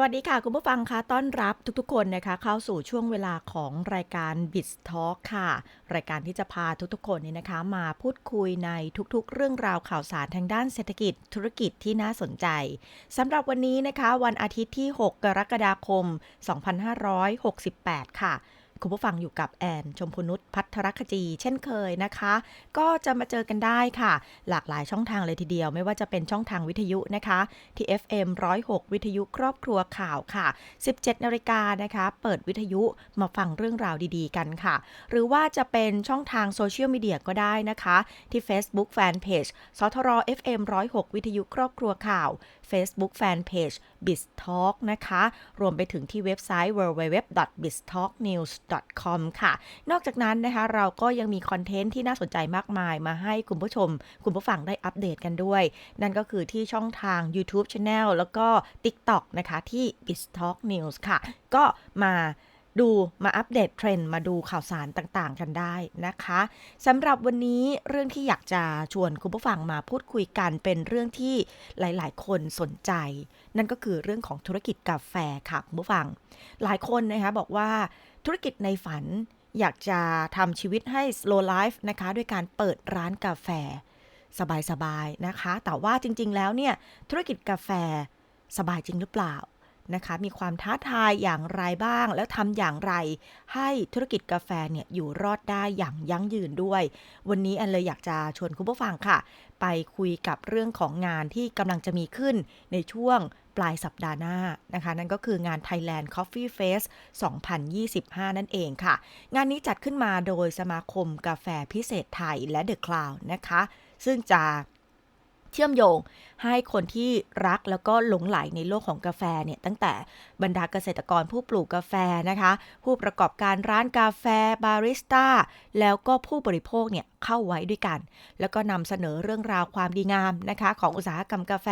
สวัสดีค่ะ คุณผู้ฟังคะต้อนรับทุกๆ คนนะคะ เข้าสู่ช่วงเวลาของรายการ b i z Talk ค่ะ รายการที่จะพาทุกๆ คนนี่นะคะ มาพูดคุยในทุกๆ เรื่องราวข่าวสารทางด้านเศรษฐกิจธุรกิจที่น่าสนใจสำหรับวันนี้นะคะ วันอาทิตย์ที่ 6 กรกฎาคม 2568 ค่ะ คุณผู้ฟังอยู่กับแอนชมพูนุชพัทรคจี เช่นเคยนะคะ ก็จะมาเจอกันได้ค่ะ หลากหลายช่องทางเลยทีเดียว ไม่ว่าจะเป็นช่องทางวิทยุนะคะที่ FM 106 วิทยุครอบครัวข่าวค่ะ 17นาฬิกานะคะ เปิดวิทยุมาฟังเรื่องราวดีๆ กันค่ะ หรือว่าจะเป็นช่องทางโซเชียลมีเดียก็ได้นะคะ ที่ Facebook Fanpage สทร FM 106 วิทยุครอบครัวข่าว Facebook Fanpage BizTalk นะคะ รวมไปถึงที่เว็บไซต์ www.biztalknews .com ค่ะ นอกจากนั้นนะคะเราก็ยังมีคอนเทนต์ที่น่าสนใจมากมายมาให้คุณผู้ชม คุณผู้ฟังได้อัปเดตกันด้วย นั่นก็คือที่ช่องทาง YouTube Channel แล้วก็ TikTok นะคะที่ BizTalk News ค่ะ ก็มา ดูมาอัปเดตเทรนด์มาดูข่าวสารต่างๆ กันได้นะคะสำหรับวันนี้เรื่องที่อยากจะชวนคุณผู้ฟังมาพูดคุยกันเป็นเรื่องที่หลายๆ คนสนใจ นั่นก็คือเรื่องของธุรกิจกาแฟค่ะคุณผู้ฟัง หลายคนนะคะบอกว่าธุรกิจในฝันอยากจะทำชีวิตให้ slow life นะคะด้วยการเปิดร้านกาแฟ สบายๆนะคะ แต่ว่าจริงๆแล้วเนี่ยธุรกิจกาแฟสบายจริงหรือเปล่า นะคะ มีความท้าทายอย่างไรบ้าง แล้วทำอย่างไร ให้ธุรกิจกาแฟเนี่ยอยู่รอดได้อย่างยั่งยืนด้วย วันนี้อันเลยอยากจะชวนคุณผู้ฟังค่ะ ไปคุยกับเรื่องของงานที่กำลังจะมีขึ้นในช่วงปลายสัปดาห์หน้านะคะ นั่นก็คืองาน Thailand Coffee Fest 2025 นั่นเองค่ะ งานนี้จัดขึ้นมาโดยสมาคมกาแฟพิเศษไทยและ The Cloud นะคะ ซึ่งจะ เชื่อมโยงให้คนที่รักแล้วก็หลงไหลในโลกของกาแฟเนี่ยตั้งแต่บรรดาเกษตรกรผู้ปลูกกาแฟนะคะ ผู้ประกอบการร้านกาแฟบาริสต้าแล้วก็ผู้บริโภคเนี่ยเข้าไว้ด้วยกัน แล้วก็นำเสนอเรื่องราวความดีงามนะคะ ของอุตสาหกรรมกาแฟ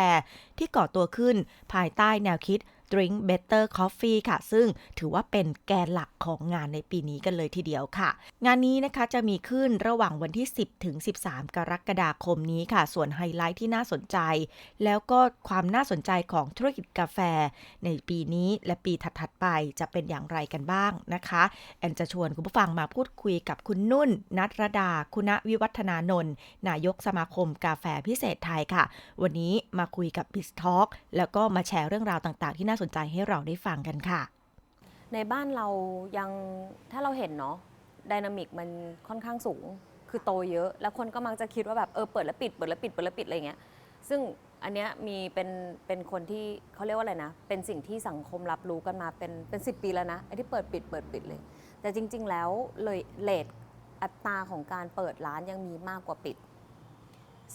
ที่ก่อตัวขึ้น ภายใต้แนวคิด Drink Better Coffee ค่ะ ซึ่งถือว่าเป็นแกนหลักของงานในปีนี้กันเลยทีเดียวค่ะ งานนี้นะคะจะมีขึ้นระหว่างวันที่ 10 ถึง 13 กรกฎาคมนี้ค่ะ ส่วนไฮไลท์ที่น่าสนใจ แล้วก็ความน่าสนใจของธุรกิจกาแฟ ในปีนี้และปีถัดๆไปจะเป็นอย่างไรกันบ้างนะคะแอนจะชวนคุณผู้ฟังมาพูดคุยกับคุณนุ่น นัทรดา คุณวิวัฒนานนท์นายกสมาคมกาแฟพิเศษไทยค่ะ วันนี้มาคุยกับ b i z Talk แล้วก็มาแชร์เรื่องราวต่างๆ ที่น่าสนใจให้เราได้ฟังกันค่ะ ในบ้านเรายังถ้าเราเห็นเนาะดินามิกมันค่อนข้างสูง คือโตเยอะแล้วคนก็มักจะคิดว่าแบบเออเปิดแล้วปิดเปิดแล้วปิดเปิดแล้วปิดอะไรเงี้ยซึ่งอันเนี้ยมีเป็นเป็นคนที่เขาเรียกว่าอะไรนะ เป็นสิ่งที่สังคมรับรู้กันมาเป็นเป็นสิปีแล้วนะไอ้ที่เปิดปิดเปิดปิดเลย แต่จริง ๆ แล้วเลยเลทอัตราของการเปิดร้านยังมีมากกว่าปิด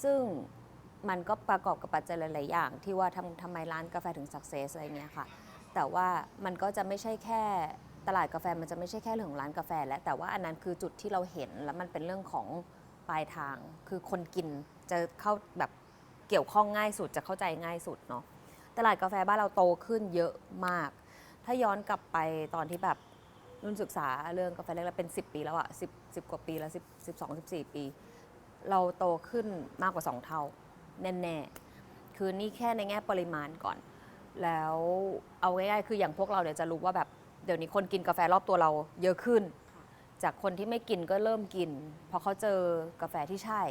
ซึ่ง มันก็ประกอบกับปัจจัยหลาย ๆ อย่าง ที่ว่าทำทำไมร้านกาแฟถึงสักเซสอะไรเงี้ยค่ะ แต่ว่ามันก็จะไม่ใช่แค่ตลาดกาแฟมันจะไม่ใช่แค่เรื่องของร้านกาแฟแล้วแต่ว่าอันนั้นคือจุดที่เราเห็นแล้วมันเป็นเรื่องของปลายทาง คือคนกินจะเข้าแบบเกี่ยวข้องง่ายสุดจะเข้าใจง่ายสุดเนาะตลาดกาแฟบ้านเราโตขึ้นเยอะมาก ถ้าย้อนกลับไปตอนที่แบบรุ่นศึกษาเรื่องกาแฟเล็กๆเป็น 10 ปีแล้วอะ10 10 กว่าปีแล้ว10 12 14 ปี เราโตขึ้นมากกว่า 2 เท่า แน่ๆ คือนี่แค่ในแง่ปริมาณก่อน แล้วเอาง่ายๆ คืออย่างพวกเราเนี่ยจะรู้ว่าแบบเดี๋ยวนี้คนกินกาแฟรอบตัวเราเยอะขึ้น จากคนที่ไม่กินก็เริ่มกิน เพราะเขาเจอกาแฟที่ใช่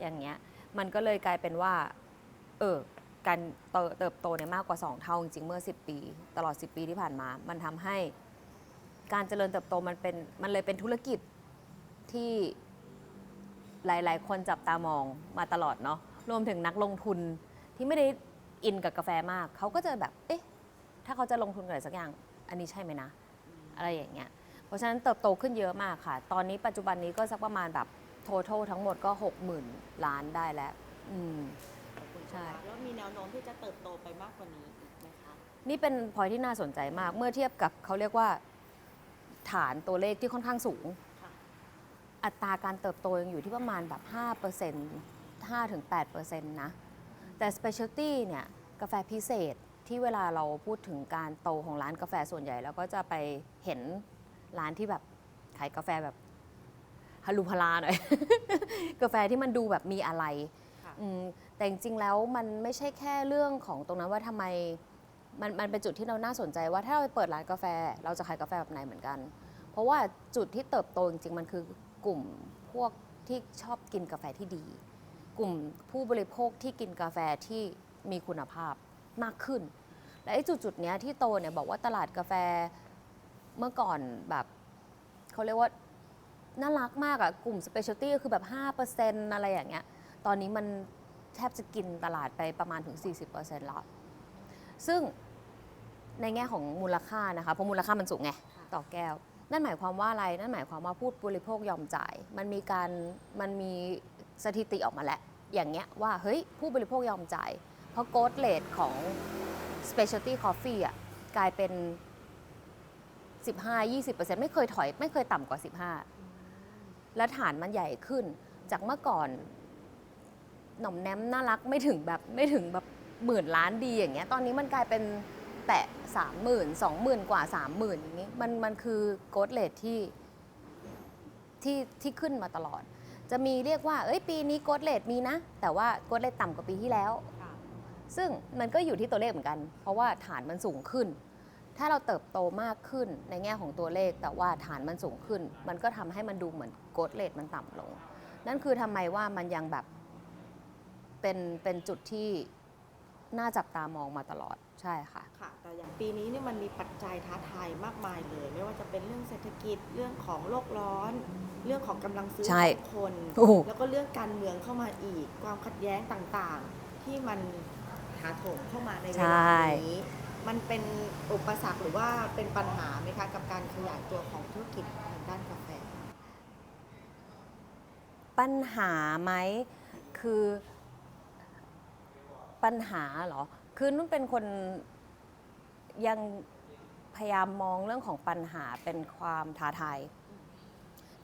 อย่างเงี้ย มันก็เลยกลายเป็นว่า เออ การเติบเติบโตในยมากกว่า 2 เท่าจริงๆ เมื่อ 10 ปี ตลอด 10 ปีที่ผ่านมา มันทำให้การเจริญเติบโตมันเป็น มันเลยเป็นธุรกิจที่หลาย ๆ คนจับตามองมาตลอดเนาะ รวมถึงนักลงทุนที่ไม่ได้อินกับกาแฟมาก เขาก็จะแบบ เอ๊ะ ถ้าเขาจะลงทุนกับอะไรสักอย่าง อันนี้ใช่ไหมนะ อะไรอย่างเงี้ย เพราะฉะนั้นเติบโตขึ้นเยอะมากค่ะ ตอนนี้ปัจจุบันนี้ก็สักประมาณแบบ total ทั้งหมดก็ 60,000 ล้านได้แล้ว อืม ใช่ แล้วมีแนวโน้มที่จะเติบโตไปมากกว่านี้อีกไหมคะ นี่เป็นพอยที่น่าสนใจมาก เมื่อเทียบกับเขาเรียกว่าฐานตัวเลขที่ค่อนข้างสูงค่ะอัตราการเติบโตยังอยู่ที่ประมาณแบบ5% 5-8%นะ แต่ specialty เนี่ยกาแฟพิเศษที่เวลาเราพูดถึงการโตของร้านกาแฟส่วนใหญ่แล้วก็จะไปเห็นร้านที่แบบขายกาแฟแบบฮาลูพาลาหน่อย กาแฟที่มันดูแบบมีอะไรค่ะอืมแต่จริงๆแล้วมันไม่ใช่แค่เรื่องของตรงนั้นว่าทำไมมันมันเป็นจุดที่เราน่าสนใจว่าถ้าเราไปเปิดร้านกาแฟ เราจะขายกาแฟแบบไหนเหมือนกัน เพราะว่าจุดที่เติบโตจริงๆมันคือกลุ่มพวกที่ชอบกินกาแฟที่ดี กลุ่มผู้บริโภคที่กินกาแฟที่มีคุณภาพมากขึ้น และไอ้จุดๆเนี้ยที่โตเนี่ยบอกว่าตลาดกาแฟเมื่อก่อนแบบเขาเรียกว่าน่ารักมากอะกลุ่มสเปเชียลตี้คือแบบ 5%อะไรอย่างเงี้ย ตอนนี้มันแทบจะกินตลาดไปประมาณถึง 40%แล้ว ซึ่งในแง่ของมูลค่านะคะ เพราะมูลค่ามันสูงไง ต่อแก้ว นั่นหมายความว่าอะไร นั่นหมายความว่าผู้บริโภคยอมจ่าย มันมีการ มันมี สถิติออกมาแล้ว อย่างเงี้ยว่าเฮ้ยผู้บริโภคยอมจ่าย เพราะโกดเลทของ specialty coffee อะกลายเป็น 15-20%ไม่เคยถอย ไม่เคยต่ำกว่า 15 และฐานมันใหญ่ขึ้น จากเมื่อก่อนหน่อมแนมน่ารักไม่ถึงแบบไม่ถึงแบบหมื่นล้านดีอย่างเงี้ยตอนนี้มันกลายเป็นแตะสามหมื่นสองหมื่นกว่าสามหมื่นอย่างงี้มันมันคือโกดเลทที่ที่ที่ขึ้นมาตลอด จะมีเรียกว่า เอ้ย ปีนี้โกดเลทมีนะ แต่ว่าโกดเลทต่ำกว่าปีที่แล้วค่ะซึ่งมันก็อยู่ที่ตัวเลขเหมือนกัน เพราะว่าฐานมันสูงขึ้น ถ้าเราเติบโตมากขึ้นในแง่ของตัวเลข แต่ว่าฐานมันสูงขึ้น มันก็ทำให้มันดูเหมือนโกดเลทมันต่ำลง นั่นคือทำไมว่ามันยังแบบเป็นเป็นจุดที่ น่าจับตามองมาตลอดใช่ค่ะ ค่ะ แต่อย่างปีนี้เนี่ยมันมีปัจจัยท้าทายมากมายเลย ไม่ว่าจะเป็นเรื่องเศรษฐกิจเรื่องของโลกร้อน เรื่องของกำลังซื้อใช่ของคนถูกแล้วก็เรื่องการเมืองเข้ามาอีก ความขัดแย้งต่างๆ ที่มันถาโถมเข้ามาในเวใช่ลานี้มันเป็นอุปสรรคหรือว่าเป็นปัญหาไหมคะกับการขยายตัวของธุรกิจทางด้านกาแฟ ปัญหาไหมคือ ปัญหาเหรอ คือนุ่นเป็นคนยังพยายามมองเรื่องของปัญหาเป็นความท้าทาย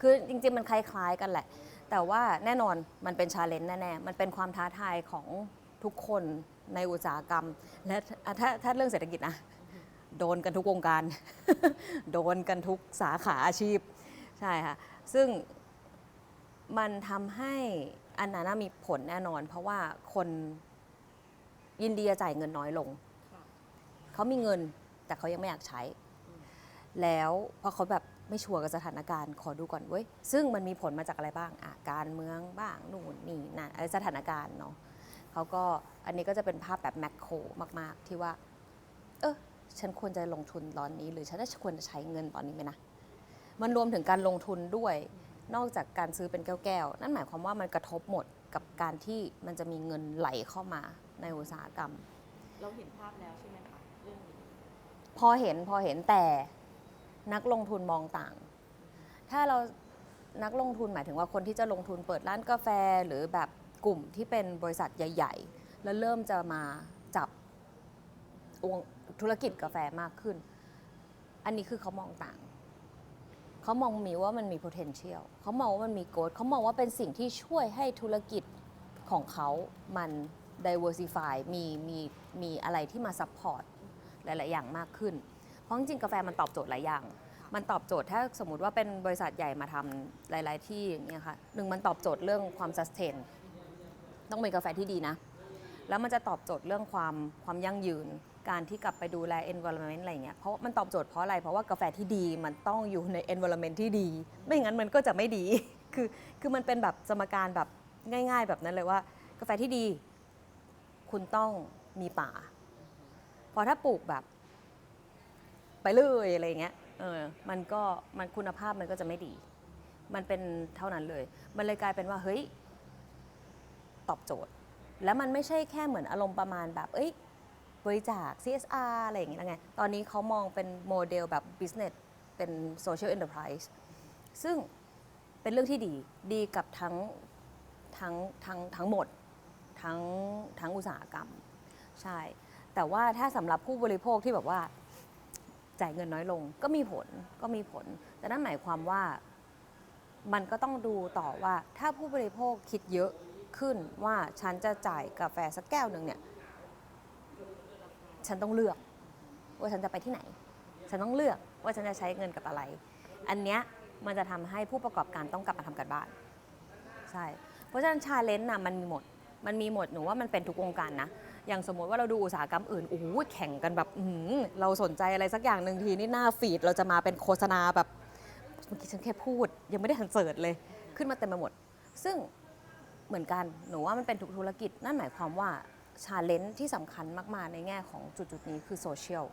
คือจริง ๆ มันคล้ายๆกันแหละ แต่ว่าแน่นอนมันเป็นชาเลนจ์แน่ๆ มันเป็นความท้าทายของทุกคนในอุตสาหกรรม และถ้าถ้าเรื่องเศรษฐกิจนะโดนกันทุกวงการ โดนกันทุกสาขาอาชีพ ใช่ค่ะ ซึ่งมันทำให้อันนั้นมีผลแน่นอน เพราะว่าคน ยินดีจะจ่ายเงินน้อยลงค่ะเขามีเงินแต่เขายังไม่อยากใช้ แล้วพอเขาแบบไม่ชัวร์กับสถานการณ์ขอดูก่อนเว้ย ซึ่งมันมีผลมาจากอะไรบ้างอะการเมืองบ้างนู่นนี่นั่นอะไรสถานการณ์เนาะเขาก็อันนี้ก็จะเป็นภาพแบบแมคโครมาก ๆ ที่ว่า เออฉันควรจะลงทุนตอนนี้ หรือฉันจะควรจะใช้เงินตอนนี้ไหมนะ มันรวมถึงการลงทุนด้วย นอกจากการซื้อเป็นแก้วๆ นั่นหมายความว่ามันกระทบหมดกับการที่มันจะมีเงินไหลเข้ามา ในอุตสาหกรรม เราเห็นภาพแล้วใช่ไหมคะเรื่องนี้พอเห็นพอเห็นแต่นักลงทุนมองต่าง ถ้าเรานักลงทุนหมายถึงว่าคนที่จะลงทุนเปิดร้านกาแฟหรือแบบกลุ่มที่เป็นบริษัทใหญ่ ๆ แล้วเริ่มจะมาจับวงธุรกิจกาแฟมากขึ้น อันนี้คือเขามองต่าง เขามองมีว่ามันมี potential เขามองว่ามันมี growth เขามองว่าเป็นสิ่งที่ช่วยให้ธุรกิจของเขามัน diversify มีมีมีอะไรที่มา support หลาย ๆ อย่างมากขึ้น เพราะจริงๆกาแฟมันตอบโจทย์หลายอย่าง มันตอบโจทย์ถ้าสมมติว่าเป็นบริษัทใหญ่มาทำหลาย ๆ ที่เงี้ยค่ะหนึ่งมันตอบโจทย์เรื่องความ sustain ต้องเป็นกาแฟที่ดีนะ แล้วมันจะตอบโจทย์เรื่องความความยั่งยืน การที่กลับไปดูแล environment อะไรเงี้ย เพราะมันตอบโจทย์เพราะอะไร เพราะว่ากาแฟที่ดีมันต้องอยู่ใน environment ที่ดี ไม่งั้นมันก็จะไม่ดี คือคือมันเป็นแบบสมการแบบง่าย ๆ แบบนั้นเลยว่ากาแฟที่ดี คุณต้องมีป่า พอถ้าปลูกแบบ ไปเลยอะไรเงี้ยเออมันก็มันคุณภาพมันก็จะไม่ดี มันเป็นเท่านั้นเลย มันเลยกลายเป็นว่าเฮ้ยตอบโจทย์ แล้วมันไม่ใช่แค่เหมือนอารมณ์ประมาณแบบ เอ้ยบริจาค CSR อะไรอย่างเงี้ยไง ตอนนี้เขามองเป็นโมเดลแบบ business เป็น social enterprise ซึ่งเป็นเรื่องที่ดี ดีกับทั้งทั้งทั้งทั้งหมด ทั้งทั้งอุตสาหกรรม ใช่ แต่ว่าถ้าสำหรับผู้บริโภคที่แบบว่าจ่ายเงินน้อยลงก็มีผลก็มีผล แต่นั่นหมายความว่ามันก็ต้องดูต่อว่าถ้าผู้บริโภคคิดเยอะขึ้นว่าฉันจะจ่ายกาแฟสักแก้วหนึ่งเนี่ยฉันต้องเลือก ว่าฉันจะไปที่ไหน ฉันต้องเลือกว่าฉันจะใช้เงินกับอะไร อันเนี้ยมันจะทำให้ผู้ประกอบการต้องกลับมาทำกันบ้าน ใช่ เพราะฉะนั้นชาเลนจ์น่ะมันมีหมด มันมีหมดหนูว่ามันเป็นทุกวงการนะ อย่างสมมติว่าเราดูอุตสาหกรรมอื่นโอ้โหแข่งกันแบบอื้อหือเราสนใจอะไรสักอย่างหนึ่งทีนี่หน้าฟีดเราจะมาเป็นโฆษณาแบบเมื่อกี้ฉันแค่พูด ยังไม่ได้ทันเสิร์ชเลย ขึ้นมาเต็มไปหมด ซึ่งเหมือนกันหนูว่ามันเป็นทุกธุรกิจนั่นหมายความว่าชาเลนจ์ที่สำคัญมาก ๆ ในแง่ของจุดๆนี้คือโซเชียล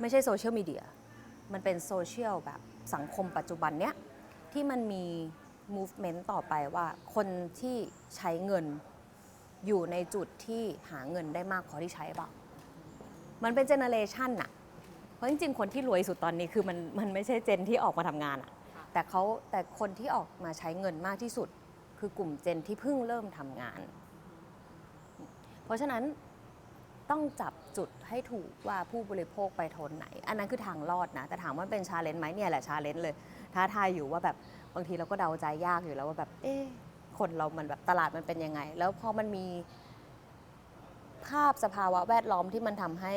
ไม่ใช่โซเชียลมีเดียมันเป็นโซเชียลแบบสังคมปัจจุบันเนี้ยที่มันมี movement ต่อไปว่าคนที่ใช้เงินอยู่ในจุดที่หาเงินได้มากพอที่ใช้เปล่ามันเป็นเจเนอเรชันอะเพราะจริงๆ คนที่รวยสุดตอนนี้คือมันมันไม่ใช่เจนที่ออกมาทำงานอะแต่เขาแต่คนที่ออกมาใช้เงินมากที่สุด คือกลุ่มเจนที่เพิ่งเริ่มทำงาน เพราะฉะนั้นต้องจับจุดให้ถูกว่าผู้บริโภคไปโทนไหน อันนั้นคือทางรอดนะ แต่ถามว่าเป็นชาเลนจ์ไหมเนี่ยแหละชาเลนจ์เลย ท้าทายอยู่ว่าแบบ บางทีเราก็เดาใจยากอยู่แล้วว่าแบบเอ๊คนเรามันแบบตลาดมันเป็นยังไง แล้วพอมันมีภาพสภาวะแวดล้อมที่มันทำให้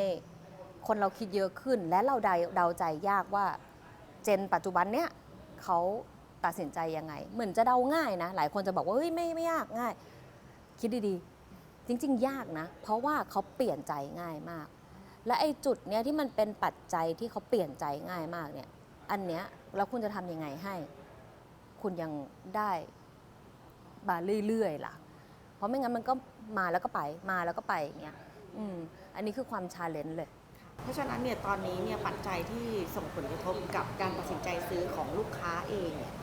คนเราคิดเยอะขึ้น และเราเดาเดาใจยากว่าเจนปัจจุบันเนี้ยเขาตัดสินใจยังไง เหมือนจะเดาง่ายนะ หลายคนจะบอกว่าเฮ้ยไม่ไม่ยากง่าย คิดดีๆ จริง ๆ ยากนะ เพราะว่าเขาเปลี่ยนใจง่ายมาก และไอ้จุดเนี้ยที่มันเป็นปัจจัยที่เขาเปลี่ยนใจง่ายมากเนี่ย อันเนี้ยแล้วคุณจะทำยังไงให้ คุณยังได้มาเรื่อยๆล่ะ เพราะไม่งั้นมันก็มาแล้วก็ไปมาแล้วก็ไปอย่างเงี้ยอืมอันนี้คือความชาเลนจ์เลย เพราะฉะนั้นเนี่ยตอนนี้เนี่ยปัจจัยที่ส่งผลกระทบกับการตัดสินใจซื้อของลูกค้าเองเนี่ย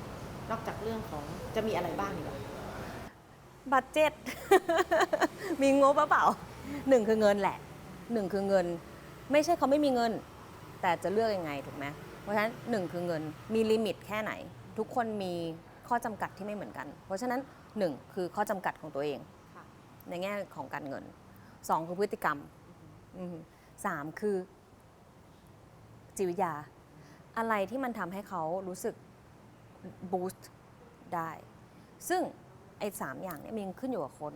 นอกจากเรื่องของจะมีอะไรบ้างดีกว่าบัตเจ็ต มีงบหรือเปล่าหนึ่งคือเงินแหละหนึ่งคือเงิน ไม่ใช่เขาไม่มีเงิน แต่จะเลือกยังไงถูกไหมเพราะฉะนั้นหนึ่งคือเงินมีลิมิตแค่ไหน ทุกคนมีข้อจำกัดที่ไม่เหมือนกัน เพราะฉะนั้นหนึ่งคือข้อจำกัดของตัวเองค่ะในแง่ของการเงินสองคือพฤติกรรมอืมสามคือจิตวิทยา อะไรที่มันทำให้เขารู้สึกบูสต์ได้ ซึ่งไอ้สามอย่างเนี้มันขึ้นอยู่กับคน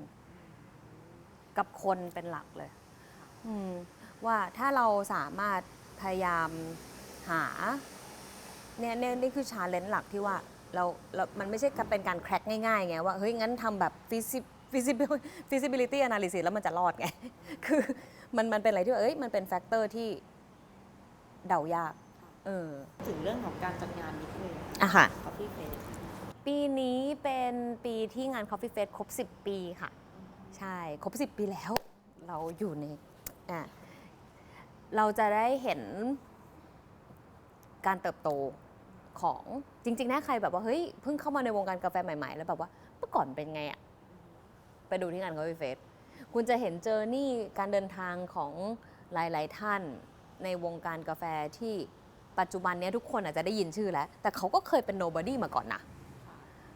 กับคนเป็นหลักเลยอืมว่าถ้าเราสามารถพยายามหา เนี่ยเนี่ยนี่คือชาเลนจ์หลักที่ว่าเราเรามันไม่ใช่เป็นการแคร็กง่ายๆไงว่าเฮ้ย งั้นทำแบบ feasi- feasibility feasibility analysis แล้วมันจะรอดไง คือมันมันเป็นอะไรที่ว่าเอ้ยมันเป็นแฟกเตอร์ที่เดายากเออถึงเรื่องของการจัดงานนิดนึงอะค่ะ Coffee Face ปีนี้เป็นปีที่งาน Coffee Fest ครบ 10 ปีค่ะ ใช่ ครบ 10 ปีแล้ว เราอยู่ในอะเราจะได้เห็นการเติบโต ของจริงๆนะใครแบบว่าเฮ้ยเพิ่งเข้ามาในวงการกาแฟใหม่ๆ แล้วแบบว่าเมื่อก่อนเป็นไงอะไปดูที่งาน Coffee Fest คุณจะเห็นเจอร์นี่การเดินทางของหลาย ๆ ท่านในวงการกาแฟที่ปัจจุบันเนี้ยทุกคนอาจจะได้ยินชื่อแล้ว แต่เขาก็เคยเป็น nobody มาก่อนนะ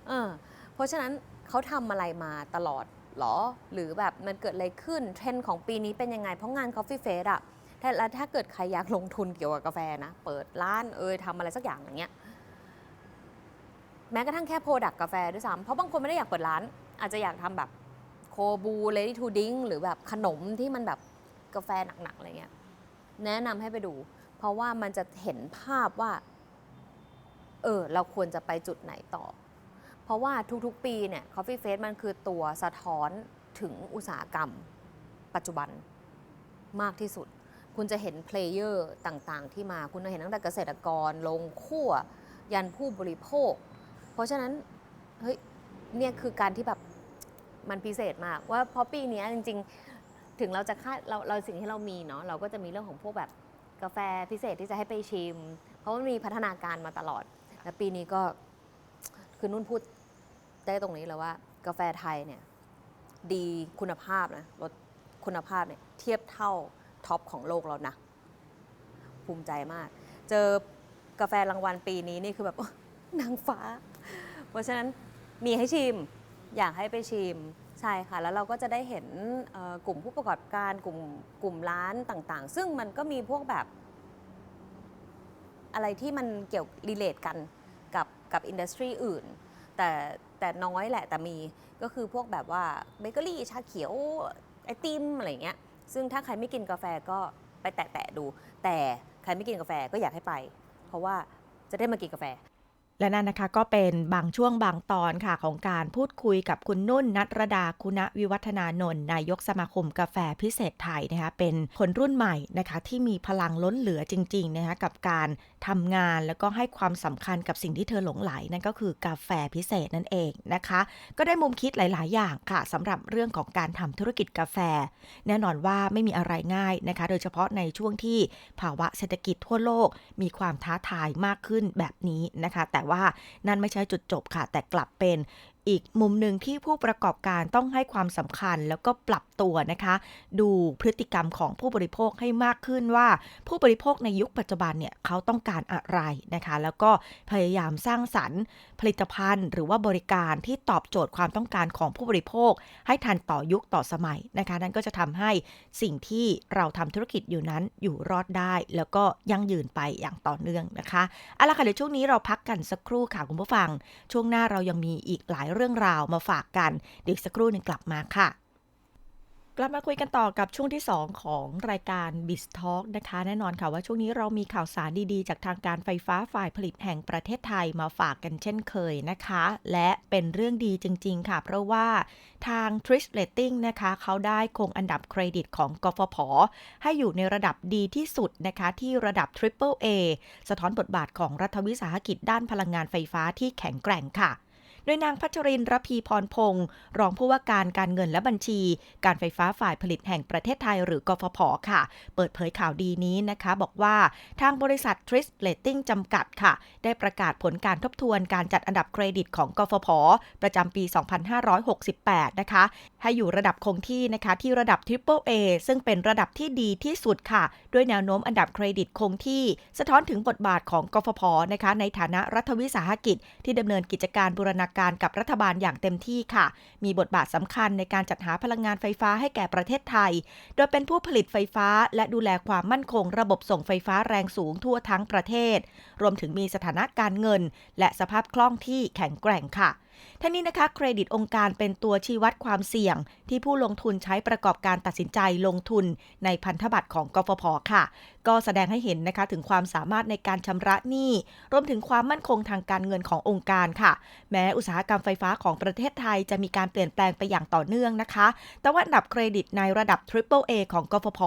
เออเพราะฉะนั้นเขาทำอะไรมาตลอดหรอ หรือแบบมันเกิดอะไรขึ้น เทรนด์ของปีนี้เป็นยังไง เพราะงาน Coffee Fest อะแล้วถ้าเกิดใครอยากลงทุนเกี่ยวกับกาแฟนะ เปิดร้านเอยทำอะไรสักอย่างอย่างเงี้ย แม้กระทั่งแค่โปรดักกาแฟด้วยซ้ำเพราะบางคนไม่ได้อยากเปิดร้าน อาจจะอยากทำแบบโคบูเลดี้ทูดิงหรือแบบขนมที่มันแบบกาแฟหนักๆอะไรเงี้ยแนะนำให้ไปดู เพราะว่ามันจะเห็นภาพว่า เออ เราควรจะไปจุดไหนต่อ เพราะว่าทุกๆปีเนี่ย Coffee Face มันคือตัวสะท้อนถึงอุตสาหกรรม ปัจจุบันมากที่สุด คุณจะเห็นเพลเยอร์ต่างๆ ที่มา คุณจะเห็นตั้งแต่เกษตรกร ลงคั่วยันผู้บริโภค เพราะฉะนั้นเฮ้ยเนี่ยคือการที่แบบมันพิเศษมากว่าเพราะปีนี้จริง ๆ ถึงเราจะคาดเราเราสิ่งที่เรามีเนาะเราก็จะมีเรื่องของพวกแบบกาแฟพิเศษที่จะให้ไปชิม เพราะมันมีพัฒนาการมาตลอด และปีนี้ก็คือนุ่นพูดได้ตรงนี้แล้วว่า กาแฟไทยเนี่ยดีคุณภาพนะรสคุณภาพเนี่ยเทียบเท่าท็อปของโลกแล้วนะ ภูมิใจมาก เจอกาแฟรางวัลปีนี้นี่คือแบบนางฟ้า เพราะฉะนั้นมีให้ชิมอยากให้ไปชิมใช่ค่ะ แล้วเราก็จะได้เห็นกลุ่มผู้ประกอบการกลุ่มกลุ่มร้านต่างๆ ซึ่งมันก็มีพวกแบบอะไรที่มันเกี่ยวรีเลทกันกับกับอินดัสทรีอื่น แต่แต่น้อยแหละแต่มีก็คือพวกแบบว่าเบเกอรี่ชาเขียวไอติมอะไรเงี้ยซึ่งถ้าใครไม่กินกาแฟก็ไปแตะๆดู แต่ใครไม่กินกาแฟก็อยากให้ไป เพราะว่าจะได้มากินกาแฟ และนั่นนะคะก็เป็นบางช่วงบางตอนค่ะของการพูดคุยกับคุณนุ่นนัทรดาคุณวิวัฒนานนท์นายกสมาคมกาแฟพิเศษไทยนะคะเป็นคนรุ่นใหม่นะคะที่มีพลังล้นเหลือจริงๆนะคะกับการทำงานแล้วก็ให้ความสำคัญกับสิ่งที่เธอหลงไหลนั่นก็คือกาแฟพิเศษนั่นเองนะคะ ก็ได้มุมคิดหลาย ๆ อย่างค่ะสำหรับเรื่องของการทำธุรกิจกาแฟ แน่นอนว่าไม่มีอะไรง่ายนะคะ โดยเฉพาะในช่วงที่ภาวะเศรษฐกิจทั่วโลก มีความท้าทายมากขึ้นแบบนี้นะคะแต่ว่านั่นไม่ใช่จุดจบค่ะ แต่กลับเป็นอีกมุมหนึ่งที่ผู้ประกอบการต้องให้ความสำคัญแล้วก็ปรับตัวนะคะ ดูพฤติกรรมของผู้บริโภคให้มากขึ้นว่า ผู้บริโภคในยุคปัจจุบันเนี่ยเขาต้องการอะไรนะคะ แล้วก็พยายามสร้างสรรค์ผลิตภัณฑ์ หรือว่าบริการที่ตอบโจทย์ความต้องการของผู้บริโภค ให้ทันต่อยุคต่อสมัยนะคะ นั่นก็จะทำให้สิ่งที่เราทำธุรกิจอยู่นั้นอยู่รอดได้ แล้วก็ยั่งยืนไปอย่างต่อเนื่องนะคะเอาละค่ะเดี๋ยวช่วงนี้เราพักกันสักครู่ค่ะคุณผู้ฟัง ช่วงหน้าเรายังมีอีกหลายเรื่องราวมาฝากกันเดี๋ยวสักครู่หนึ่งกลับมาค่ะ กลับมาคุยกันต่อกับช่วงที่ 2 ของรายการ b i z Talk นะคะ แน่นอนค่ะว่าช่วงนี้เรามีข่าวสารดีๆ จากทางการไฟฟ้าฝ่ายผลิตแห่งประเทศไทยมาฝากกันเช่นเคยนะคะ และเป็นเรื่องดีจริง ๆ ค่ะ เพราะว่าทาง t r i s Rating นะคะ เขาได้คงอันดับเครดิตของกฟผ ให้อยู่ในระดับดีที่สุดนะคะ ที่ระดับ Triple A สะท้อนบทบาทของรัฐวิสาหกิจด้านพลังงานไฟฟ้าที่แข็งแกร่งค่ะ โดยนางพัชรินทร์รพีพรพงศ์รองผู้ว่าการการเงินและบัญชี การไฟฟ้าฝ่ายผลิตแห่งประเทศไทยหรือกฟผค่ะ เปิดเผยข่าวดีนี้นะคะ บอกว่าทางบริษัท t r i s Rating จำกัดค่ะ ได้ประกาศผลการทบทวนการจัดอันดับเครดิตของกฟผประจำปี 2568 นะคะ ให้อยู่ระดับคงที่นะคะที่ระดับ Triple A ซึ่งเป็นระดับที่ดีที่สุดค่ะ ด้วยแนวโน้มอันดับเครดิตคงที่ สะท้อนถึงบทบาทของกฟผนะคะในฐานะรัฐวิสาหกิจที่ดำเนินกิจการบูรณาการกับรัฐบาลอย่างเต็มที่ค่ะ มีบทบาทสำคัญในการจัดหาพลังงานไฟฟ้าให้แก่ประเทศไทย โดยเป็นผู้ผลิตไฟฟ้า และดูแลความมั่นคง ระบบส่งไฟฟ้าแรงสูงทั่วทั้งประเทศ รวมถึงมีสถานะการเงิน และสภาพคล่องที่แข็งแกร่งค่ะ ทั้งนี้นะคะเครดิตองค์การเป็นตัวชี้วัดความเสี่ยง ที่ผู้ลงทุนใช้ประกอบการตัดสินใจลงทุนในพันธบัตรของกฟผค่ะ ก็แสดงให้เห็นนะคะถึงความสามารถในการชำระหนี้รวมถึงความมั่นคงทางการเงินขององค์การค่ะ แม้อุตสาหกรรมไฟฟ้าของประเทศไทยจะมีการเปลี่ยนแปลงไปอย่างต่อเนื่องนะคะ แต่ว่าอันดับเครดิตในระดับ Triple A ของกฟผ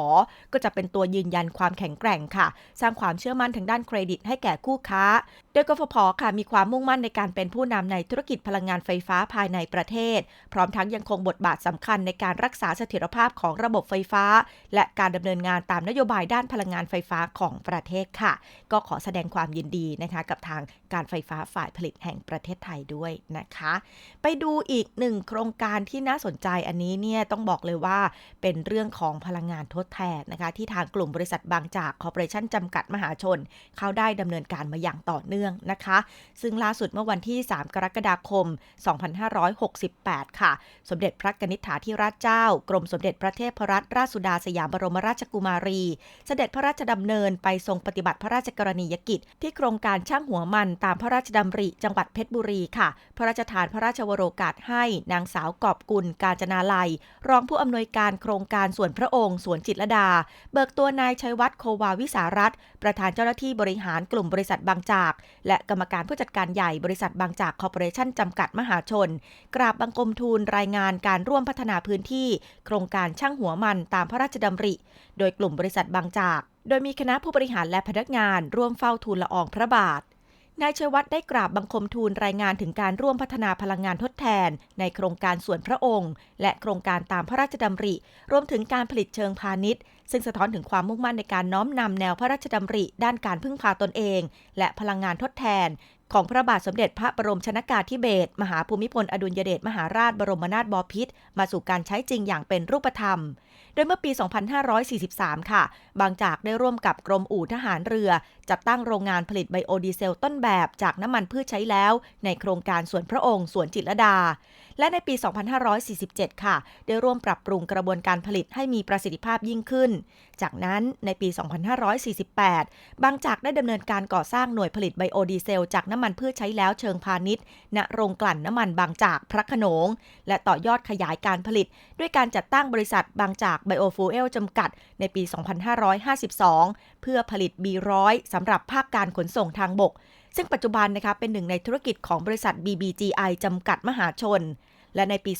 ก็จะเป็นตัวยืนยันความแข็งแกร่งค่ะ สร้างความเชื่อมั่นทางด้านเครดิตให้แก่คู่ค้า โดยกฟผค่ะมีความมุ่งมั่นในการเป็นผู้นำในธุรกิจพลังังานไฟฟ้าภายในประเทศ พร้อมทั้งยังคงบทบาทสำคัญในการรักษาเสถียรภาพของระบบไฟฟ้า และการดำเนินงานตามนโยบายด้านพลังงานไฟฟ้าของประเทศค่ะ ก็ขอแสดงความยินดีนะคะกับทางการไฟฟ้าฝ่ายผลิตแห่งประเทศไทยด้วยนะคะ ไปดูอีกหนึ่งโครงการที่น่าสนใจอันนี้เนี่ยต้องบอกเลยว่าเป็นเรื่องของพลังงานทดแทนนะคะ ที่ทางกลุ่มบริษัทบางจากคอร์ปอเรชั่นจำกัดมหาชน เขาได้ดำเนินการมาอย่างต่อเนื่องนะคะ ซึ่งล่าสุดเมื่อวันที่ 3 กรกฎาคม2568 ค่ะ สมเด็จพระกนิษฐาธิราชเจ้า กรมสมเด็จพระเทพรัตนราชสุดาสยามบรมราชกุมารี เสด็จพระราชดำเนินไปทรงปฏิบัติพระราชกรณียกิจ ที่โครงการช่างหัวมันตามพระราชดำริจังหวัดเพชรบุรีค่ะ พระราชทานพระราชวโรกาสให้นางสาวกอบกุลกาญจนาลัย รองผู้อำนวยการโครงการส่วนพระองค์สวนจิตรดา เบิกตัวนายชัยวัฒน์โควาวิสารัตประธานเจ้าหน้าที่บริหารกลุ่มบริษัทบางจาก และกรรมการผู้จัดการใหญ่บริษัทบางจากคอร์ปอเรชั่นจำกัดมหาชน กราบบังคมทูลรายงานการร่วมพัฒนาพื้นที่ โครงการช่างหัวมันตามพระราชดำริ โดยกลุ่มบริษัทบางจาก โดยมีคณะผู้บริหารและพนักงานร่วมเฝ้าทูลละอองพระบาทนายชยวัตรได้กราบบังคมทูลรายงานถึงการร่วมพัฒนาพลังงานทดแทน ในโครงการส่วนพระองค์ และโครงการตามพระราชดำริ รวมถึงการผลิตเชิงพาณิชย์ ซึ่งสะท้อนถึงความมุ่งมั่นในการน้อมนำแนวพระราชดำริ ด้านการพึ่งพาตนเอง และพลังงานทดแทน ของพระบาทสมเด็จพระบรมชนากาธิเบศรมหาภูมิพลอดุลยเดชมหาราชบรมนาถบพิตรมาสู่การใช้จริงอย่างเป็นรูปธรรม โดยเมื่อปี 2543 ค่ะ บางจากได้ร่วมกับกรมอู่ทหารเรือ จัดตั้งโรงงานผลิตไบโอดีเซลต้นแบบจากน้ำมันพืชใช้แล้ว ในโครงการสวนพระองค์สวนจิตรดา และในปี 2547 ค่ะ ได้ร่วมปรับปรุงกระบวนการผลิตให้มีประสิทธิภาพยิ่งขึ้น จากนั้นในปี 2548 บางจากได้ดำเนินการก่อสร้างหน่วยผลิตไบโอดีเซล จากน้ำมันพืชใช้แล้วเชิงพาณิชย์ ณ โรงกลั่นน้ำมันบางจากพระขนง และต่อยอดขยายการผลิต ด้วยการจัดตั้งบริษัทบางจากไบโอฟูเอลจำกัด ในปี 2552 เพื่อผลิต B100 สำหรับภาคการขนส่งทางบกซึ่งปัจจุบันนะคะเป็นหนึ่งในธุรกิจของบริษัท BBGI จำกัดมหาชน และในปี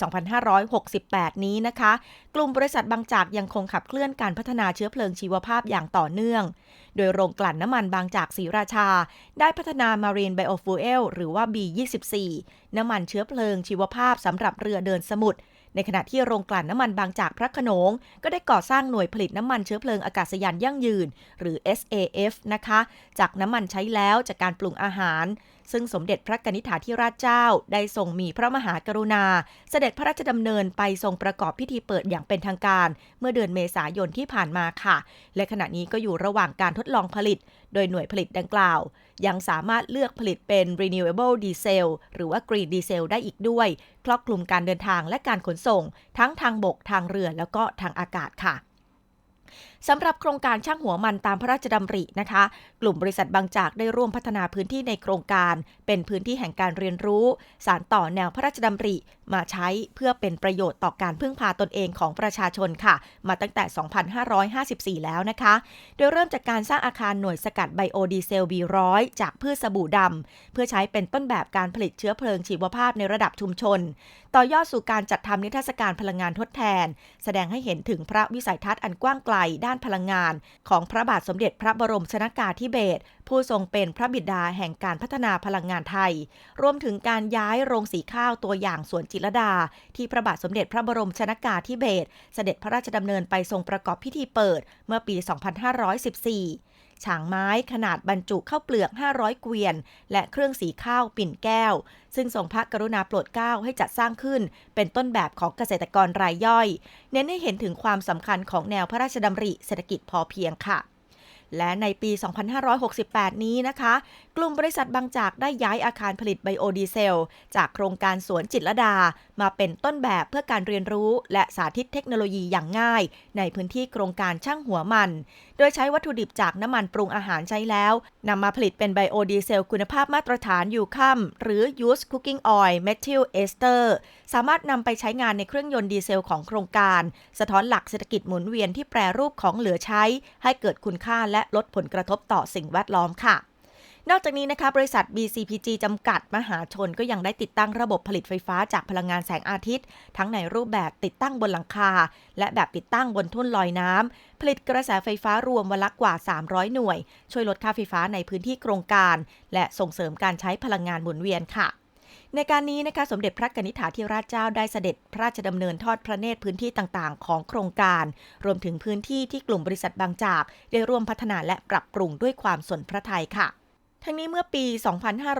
2568 นี้นะคะ กลุ่มบริษัทบางจากยังคงขับเคลื่อนการพัฒนาเชื้อเพลิงชีวภาพอย่างต่อเนื่อง โดยโรงกลั่นน้ำมันบางจากศรีราชา ได้พัฒนา Marine Biofuel หรือว่า B24 น้ำมันเชื้อเพลิงชีวภาพสำหรับเรือเดินสมุทร ในขณะที่โรงกลั่นน้ำมันบางจากพระขนง ก็ได้ก่อสร้างหน่วยผลิตน้ำมันเชื้อเพลิงอากาศยานยั่งยืน หรือ SAF นะคะ จากน้ำมันใช้แล้วจากการปรุงอาหาร ซึ่งสมเด็จพระกนิษฐาธิราชเจ้า ได้ทรงมีพระมหากรุณา เสด็จพระราชดำเนินไปทรงประกอบพิธีเปิดอย่างเป็นทางการ เมื่อเดือนเมษายนที่ผ่านมาค่ะ และขณะนี้ก็อยู่ระหว่างการทดลองผลิต โดยหน่วยผลิตดังกล่าว ยังสามารถเลือกผลิตเป็น renewable diesel หรือว่า green diesel ได้อีกด้วย ครอบคลุมการเดินทางและการขนส่ง ทั้งทางบกทางเรือแล้วก็ทางอากาศค่ะ สำหรับโครงการช่างหัวมันตามพระราชดำรินะคะ กลุ่มบริษัทบางจากได้ร่วมพัฒนาพื้นที่ในโครงการ เป็นพื้นที่แห่งการเรียนรู้ สารต่อแนวพระราชดำริ มาใช้เพื่อเป็นประโยชน์ต่อการพึ่งพาตนเองของประชาชนค่ะ มาตั้งแต่ 2554 แล้วนะคะ โดยเริ่มจากการสร้างอาคารหน่วยสกัดไบโอดีเซล B100 จากพืชสบู่ดำเพื่อใช้เป็นต้นแบบการผลิตเชื้อเพลิงชีวภาพในระดับชุมชน ต่อยอดสู่การจัดทำนิทรรศการพลังงานทดแทน แสดงให้เห็นถึงพระวิสัยทัศน์อันกว้างไกลด้านพลังงาน ของพระบาทสมเด็จพระบรมชนากาธิเบศรผู้ทรงเป็นพระบิดาแห่งการพัฒนาพลังงานไทย รวมถึงการย้ายโรงสีข้าวตัวอย่างสวนจิตรดา ที่พระบาทสมเด็จพระบรมชนากาธิเบศรเสด็จพระราชดำเนินไปทรงประกอบพิธีเปิดเมื่อปี 2514 ฉางไม้ขนาดบรรจุข้าวเปลือก 500 เกวียน และเครื่องสีข้าวปิ่นแก้ว ซึ่งทรงพระกรุณาโปรดเกล้าให้จัดสร้างขึ้น เป็นต้นแบบของเกษตรกรรายย่อย เน้นให้เห็นถึงความสำคัญของแนวพระราชดำริเศรษฐกิจพอเพียงค่ะและในปี 2568 นี้นะคะ กลุ่มบริษัทบางจากได้ย้ายอาคารผลิตไบโอดีเซล จากโครงการสวนจิตรดา มาเป็นต้นแบบเพื่อการเรียนรู้ และสาธิตเทคโนโลยีอย่างง่าย ในพื้นที่โครงการช่างหัวมัน โดยใช้วัตถุดิบจากน้ำมันปรุงอาหารใช้แล้วนำมาผลิตเป็นไบโอดีเซลคุณภาพมาตรฐานยูคัมหรือ Used Cooking Oil Methyl Ester สามารถนำไปใช้งานในเครื่องยนต์ดีเซลของโครงการ สะท้อนหลักเศรษฐกิจหมุนเวียนที่แปรรูปของเหลือใช้ ให้เกิดคุณค่าและลดผลกระทบต่อสิ่งแวดล้อมค่ะ นอกจากนี้นะคะบริษัท BCPG จำกัดมหาชนก็ยังได้ติดตั้งระบบผลิตไฟฟ้าจากพลังงานแสงอาทิตย์ ทั้งในรูปแบบติดตั้งบนหลังคา และแบบติดตั้งบนทุ่นลอยน้ำผลิตกระแสไฟฟ้ารวมวันละกว่า 300 หน่วย ช่วยลดค่าไฟฟ้าในพื้นที่โครงการ และส่งเสริมการใช้พลังงานหมุนเวียนค่ะในการนี้นะคะสมเด็จพระกนิษฐาธิราชเจ้าได้เสด็จพระราชดำเนินทอดพระเนตรพื้นที่ต่างๆ ของโครงการ รวมถึงพื้นที่ที่กลุ่มบริษัทบางจาก ได้ร่วมพัฒนาและปรับปรุงด้วยความสนพระทัยค่ะ ทั้งนี้เมื่อปี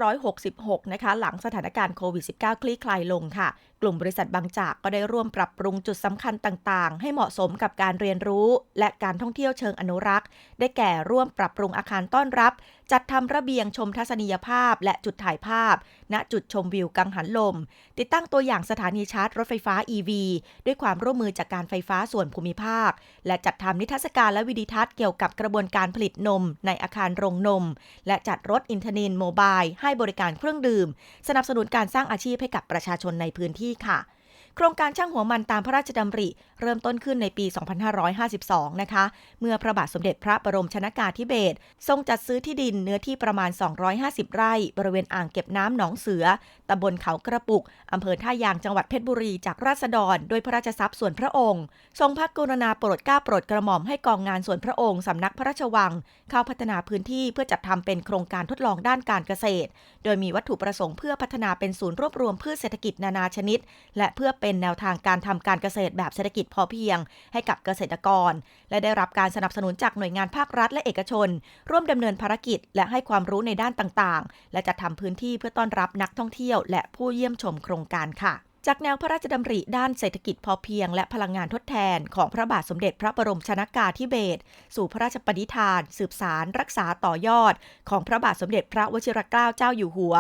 2566 นะคะ หลังสถานการณ์โควิด -19 คลี่คลายลงค่ะ กลุ่มบริษัทบางจากก็ได้ร่วมปรับปรุงจุดสำคัญต่างๆ ให้เหมาะสมกับการเรียนรู้ และการท่องเที่ยวเชิงอนุรักษ์ ได้แก่ร่วมปรับปรุงอาคารต้อนรับ จัดทำระเบียงชมทัศนียภาพและจุดถ่ายภาพ ณ จุดชมวิวกังหันลม ติดตั้งตัวอย่างสถานีชาร์จรถไฟฟ้า EV ด้วยความร่วมมือจากการไฟฟ้าส่วนภูมิภาค และจัดทำนิทรรศการและวิดีทัศน์เกี่ยวกับกระบวนการผลิตนม ในอาคารโรงนม และจัดรถอินเทอร์เน็ตโมบายให้บริการเครื่องดื่ม สนับสนุนการสร้างอาชีพให้กับประชาชนในพื้นที่ค่ะ โครงการช่างหัวมันตามพระราชดำริ เริ่มต้นขึ้นในปี 2552 นะคะ เมื่อพระบาทสมเด็จพระบรมชนากาธิเบศรทรงจัดซื้อที่ดินเนื้อที่ประมาณ 250 ไร่ บริเวณอ่างเก็บน้ำหนองเสือตำบลเขากระปุกอำเภอท่ายางจังหวัดเพชรบุรีจากราษฎร โดยพระราชทรัพย์ส่วนพระองค์ ทรงพระกรุณาโปรดเกล้าโปรดกระหม่อมให้กองงานส่วนพระองค์สำนักพระราชวัง เข้าพัฒนาพื้นที่เพื่อจัดทำเป็นโครงการทดลองด้านการเกษตร โดยมีวัตถุประสงค์เพื่อพัฒนาเป็นศูนย์รวบรวมพืชเศรษฐกิจนานาชนิด และเพื่อเป็น็นแนวทางการทำการเกษตรแบบเศรษฐกิจพอเพียง ให้กับเกษตรกร และได้รับการสนับสนุนจากหน่วยงานภาครัฐและเอกชน ร่วมดำเนินภารกิจ และให้ความรู้ในด้านต่างๆ และจัดทำพื้นที่เพื่อต้อนรับนักท่องเที่ยว และผู้เยี่ยมชมโครงการค่ะจากแนวพระราชดำริด้านเศรษฐกิจพอเพียงและพลังงานทดแทนของพระบาทสมเด็จพระบรมชนากาธิเบศรสู่พระราชปณิธาน สืบสาร รักษาต่อยอด ของพระบาทสมเด็จพระวชิรเกล้าเจ้าอยู่หัว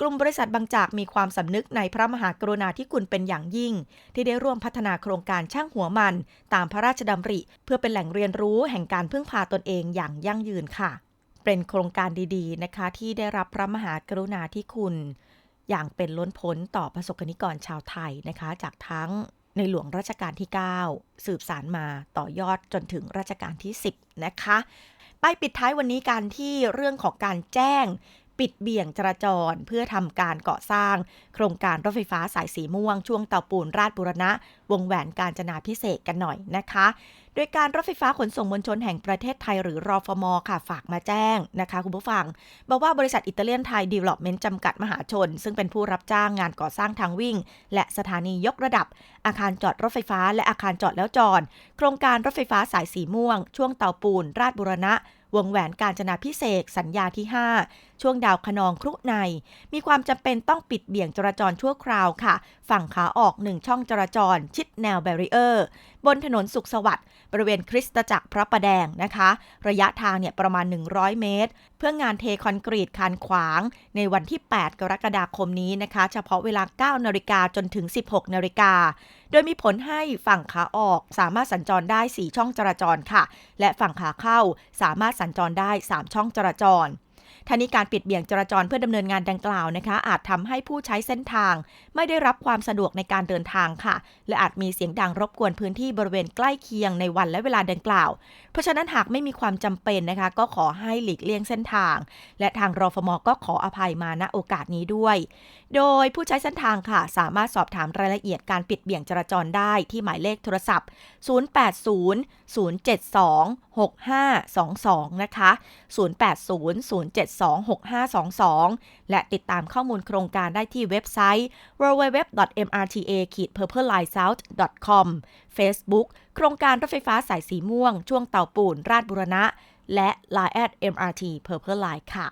กลุ่มบริษัทบางจากมีความสำนึกในพระมหากรุณาธิคุณเป็นอย่างยิ่ง ที่ได้ร่วมพัฒนาโครงการช่างหัวมัน ตามพระราชดำริ เพื่อเป็นแหล่งเรียนรู้แห่งการพึ่งพาตนเองอย่างยั่งยืนค่ะ เป็นโครงการดีๆ นะคะที่ได้รับพระมหากรุณาธิคุณ อย่างเป็นล้นพ้นต่อประสบกนิกรชาวไทยนะคะ จากทั้งในหลวงรัชกาลที่ 9 สืบสารมาต่อยอดจนถึงรัชกาลที่ 10 นะคะไปปิดท้ายวันนี้การที่เรื่องของการแจ้งปิดเบี่ยงจราจรเพื่อทำการก่อสร้าง โครงการรถไฟฟ้าสายสีม่วงช่วงเตาปูนราชบุรณะ วงแหวนการจนาพิเศษกันหน่อยนะคะ โดยการรถไฟฟ้าขนส่งมวลชนแห่งประเทศไทยหรือรอฟมค่ะฝากมาแจ้งนะคะคุณผู้ฟัง บอกว่าบริษัทอิตาเลียนไทยดีเวล็อปเมนต์จำกัดมหาชน ซึ่งเป็นผู้รับจ้างงานก่อสร้างทางวิ่ง และสถานียกระดับ อาคารจอดรถไฟฟ้า และอาคารจอดแล้วจอดโครงการรถไฟฟ้าสายสีม่วง ช่วงเตาปูน ราชบุรณะวงแหวนการจนาพิเศษสัญญาที่ 5 ช่วงดาวคะนองครุใน มีความจำเป็นต้องปิดเบี่ยงจราจรชั่วคราวค่ะ ฝั่งขาออก 1 ช่องจราจรชิดแนวแบรีเออร์ บนถนนสุขสวัสดิ์บริเวณคริสตจักรพระประแดงนะคะ ระยะทางเนี่ยประมาณ 100 เมตร เพื่องานเทคอนกรีตคานขวาง ในวันที่ 8 กรกฎาคมนี้นะคะ เฉพาะเวลา 9 นาฬิกาจนถึง 16 นาฬิกา โดยมีผลให้ฝั่งขาออกสามารถสัญจรได้ 4 ช่องจราจรค่ะ และฝั่งขาเข้าสามารถสัญจรได้ 3 ช่องจราจร ท่านี้การปิดเบี่ยงจราจรเพื่อดำเนินงานดังกล่าวนะคะ อาจทำให้ผู้ใช้เส้นทาง ไม่ได้รับความสะดวกในการเดินทางค่ะ และอาจมีเสียงดังรบกวนพื้นที่บริเวณใกล้เคียงในวันและเวลาดังกล่าว เพราะฉะนั้นหากไม่มีความจำเป็นนะคะ ก็ขอให้หลีกเลี่ยงเส้นทาง และทางรฟมก็ขออภัยมาณโอกาสนี้ด้วย โดยผู้ใช้เส้นทางค่ะ สามารถสอบถามรายละเอียดการปิดเบี่ยงจราจรได้ที่หมายเลขโทรศัพท์ 080-072-6522 นะคะ 080-072-6522 และติดตามข้อมูลโครงการได้ที่เว็บไซต์ www.mrta-purplelinesouth.com Facebook โครงการรถไฟฟ้าสายสีม่วง ช่วงเตาปูนราชบุรณะ และ Line at MRT Purple Line ค่ะ